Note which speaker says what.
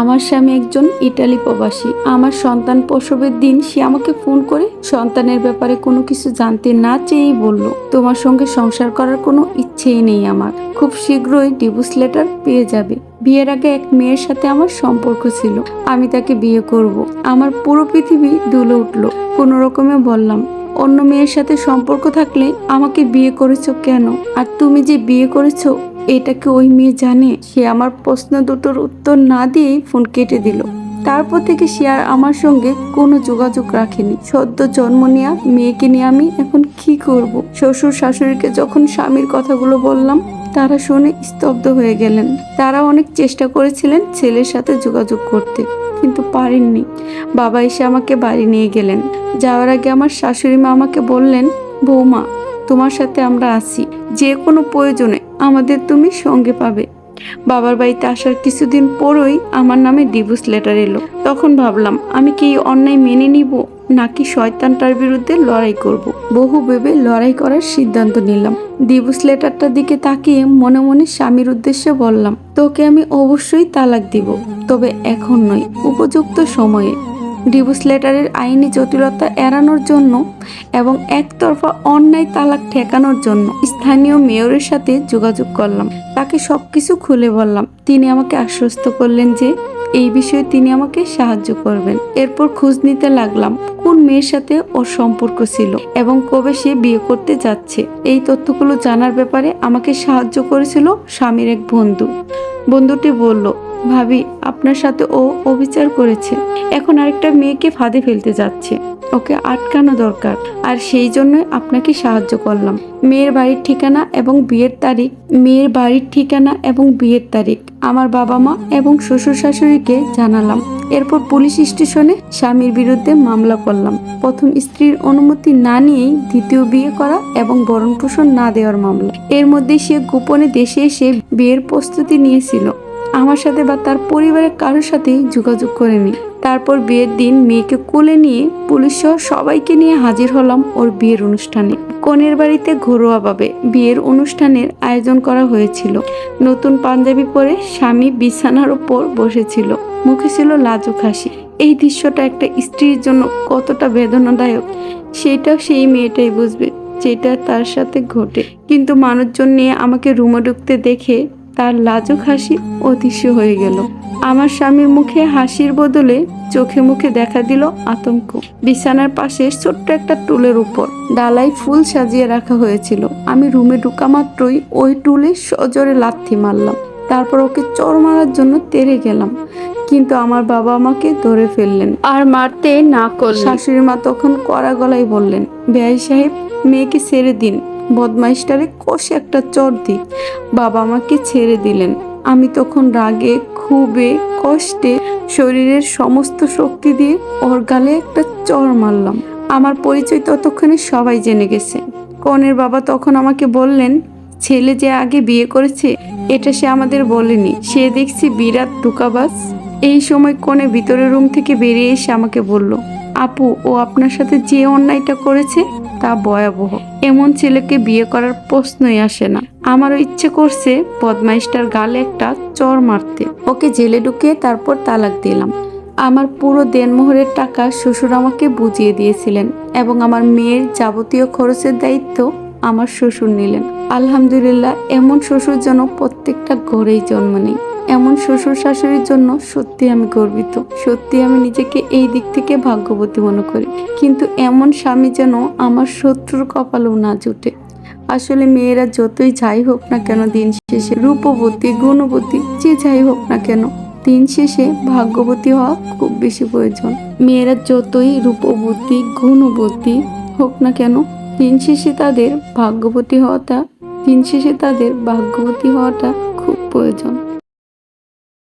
Speaker 1: আমার স্বামী একজন ইটালি প্রবাসী। আমার সন্তান প্রসবের দিন সে আমাকে ফোন করে সন্তানের ব্যাপারে কোনো কিছু জানতে না চেয়েই বলল, তোমার সঙ্গে সংসার করার কোনো ইচ্ছেই নেই আমার। খুব শীঘ্রই ডিভোর্স লেটার পেয়ে যাবে। বিয়ের আগে এক মেয়ের সাথে আমার সম্পর্ক ছিল। আমি তাকে বিয়ে করব। আমার পুরো পৃথিবী দুলে উঠল। কোনো রকমে বললাম, অন্য মেয়ের সাথে সম্পর্ক থাকলে আমাকে বিয়ে করেছ কেন? আর তুমি যে বিয়ে করেছ এটা কি ওই মেয়ে জানে? সে আমার প্রশ্ন দুটোর উত্তর না দিয়েই ফোন কেটে দিল। তারপর থেকে সে আর আমার সঙ্গে কোনো যোগাযোগ রাখেনি। সদ্য জন্ম নেওয়া মেয়েকে নিয়ে আমি এখন কি করব? শ্বশুর শাশুড়িকে যখন স্বামীর কথাগুলো বললাম, তারা শুনে স্তব্ধ হয়ে গেলেন। তারা অনেক চেষ্টা করেছিলেন ছেলের সাথে যোগাযোগ করতে, কিন্তু পারেননি। বাবা এসে আমাকে বাড়ি নিয়ে গেলেন। যাওয়ার আগে আমার শাশুড়ি মা আমাকে বললেন, বৌমা, তোমার সাথে আমরা আছি। যে কোনো প্রয়োজনে আমাদের তুমি সঙ্গে পাবে। বাবার বাড়িতে আসার কিছুদিন পরই আমার নামে ডিভোর্স লেটার এলো। তখন ভাবলাম, আমি কি অন্যায় মেনে নিব, নাকি শয়তানটার বিরুদ্ধে লড়াই করব। বহু ভেবে লড়াই করার সিদ্ধান্ত নিলাম। ডিভোর্স লেটারটার দিকে তাকিয়ে মনে মনে স্বামীর উদ্দেশ্যে বললাম, তোকে আমি অবশ্যই তালাক দিব, তবে এখন নয়, উপযুক্ত সময়ে। ডিভোর্স লেটারের আইনি জটিলতা এড়ানোর জন্য এবং একতরফা অন্যায় তালাক ঠেকানোর জন্য স্থানীয় মেয়রের সাথে যোগাযোগ করলাম। তাকে সব কিছু খুলে বললাম, তিনি আমাকে আশ্বস্ত করলেন যে এই বিষয়ে তিনি আমাকে সাহায্য করবেন। এরপর খোঁজ নিতে লাগলাম কোন মেয়ের সাথে ওর সম্পর্ক ছিল এবং কবে সে বিয়ে করতে যাচ্ছে। এই তথ্যগুলো জানার ব্যাপারে আমাকে সাহায্য করেছিল স্বামীর এক বন্ধু। বন্ধুটি বলল ভাবি আপনার সাথে ও অবিচার করেছে। এখন আরেকটা মেয়েকে ফাঁদে ফেলতে যাচ্ছে। ওকে আটকানো দরকার। আর সেই জন্যই আপনাকে সাহায্য করলাম। মেয়ের বাড়ির ঠিকানা এবং বিয়ের তারিখ, মেয়ের বাড়ির ঠিকানা এবং বিয়ের তারিখ, আমার বাবা মা এবং শ্বশুর শাশুড়িকে জানালাম। এরপর পুলিশ স্টেশনে স্বামীর বিরুদ্ধে মামলা করলাম। প্রথম স্ত্রীর অনুমতি না নিয়েই দ্বিতীয় বিয়ে করা এবং ভরণ পোষণ না দেওয়ার মামলা। এর মধ্যে সে গোপনে দেশে এসে বিয়ের প্রস্তুতি নিয়েছিল। আমার সাথে বা তার পরিবারের কারোর সাথে যোগাযোগ করেনি। তারপর বিয়ের দিন মেয়েকে কোলে নিয়ে পুলিশ সহ সবাইকে নিয়ে হাজির হলাম ওর বিয়ের অনুষ্ঠানে। কনের বাড়িতে ঘরোয়াভাবে বিয়ের অনুষ্ঠানের আয়োজন করা হয়েছিল। নতুন পাঞ্জাবি পরে স্বামী বিছানার ওপর বসেছিল। মুখে ছিল লাজুক হাসি। এই দৃশ্যটা একটা স্ত্রীর জন্য কতটা বেদনাদায়ক সেটাও সেই মেয়েটাই বুঝবে, যেটা তার সাথে ঘটে। কিন্তু মানুষজন নিয়ে আমাকে রুমে ঢুকতে দেখে তার লাজুক হাসি অদৃশ্য হয়ে গেল। আমার স্বামীর মুখে হাসির বদলে চোখে মুখে দেখা দিল আতঙ্ক। বিছানার পাশে ছোট্ট একটা টুলের উপর ডালাই ফুল সাজিয়ে রাখা হয়েছিল। আমি রুমে ঢুকা মাত্রই ওই টুলে সজোরে লাথি মারলাম। তারপর ওকে চর মারার জন্য তেরে গেলাম। কিন্তু আমার বাবা আমাকে ধরে ফেললেন। আর মারতে না করলেন। শাশুড়ি মা তখন কড়া গলায় বললেন বেআই সাহেব মেয়েকে ছেড়ে দিন। বদমাইশটারে কষে একটা চর দিই। বাবা আমাকে ছেড়ে দিলেন। আমি তখন রাগে খুবে কষ্টে শরীরের সমস্ত শক্তি দিয়ে ওর গালে একটা চর মারলাম। আমার পরিচয় ততক্ষণে সবাই জেনে গেছে। কনের বাবা তখন আমাকে বললেন, ছেলে যে আগে বিয়ে করেছে, এটা সে আমাদের বলেনি। সে দেখছি বিরাট দুকাবাস এই সময় কনে ভিতরের রুম থেকে বেরিয়ে এসে আমাকে বলল, আপু, ও আপনার সাথে যে অন্যায়টা করেছে তা ভয়াবহ। এমন ছেলেকে বিয়ে করার প্রশ্নই আসে না। আমারও ইচ্ছে করছে বদমাইশটার গালে একটা চর মারতে। ওকে জেলে ঢুকিয়ে তারপর তালাক দিলাম। আমার পুরো দেনমোহরের টাকা শ্বশুর আমাকে বুঝিয়ে দিয়েছিলেন এবং আমার মেয়ের যাবতীয় খরচের দায়িত্ব আমার শ্বশুর নিলেন। আলহামদুলিল্লাহ, এমন শ্বশুর যেন প্রত্যেকটা ঘরেই জন্ম নেই। এমন শ্বশুর শাশুড়ির জন্য সত্যি আমি গর্বিত। সত্যি আমি নিজেকে এই দিক থেকে ভাগ্যবতী মনে করি। কিন্তু এমন স্বামী যেন আমার শত্রুর কপালেও না জুটে। আসলে মেয়েরা যতই যাই হোক না কেন দিন শেষে রূপবতী, গুণবতী, যে যাই হোক না কেন, দিন শেষে ভাগ্যবতী হওয়া খুব বেশি প্রয়োজন। মেয়েরা যতই রূপবতী, গুণবতী হোক না কেন, দিন শেষে তাদের ভাগ্যবতী হওয়াটা, দিন শেষে তাদের ভাগ্যবতী হওয়াটা খুব প্রয়োজন।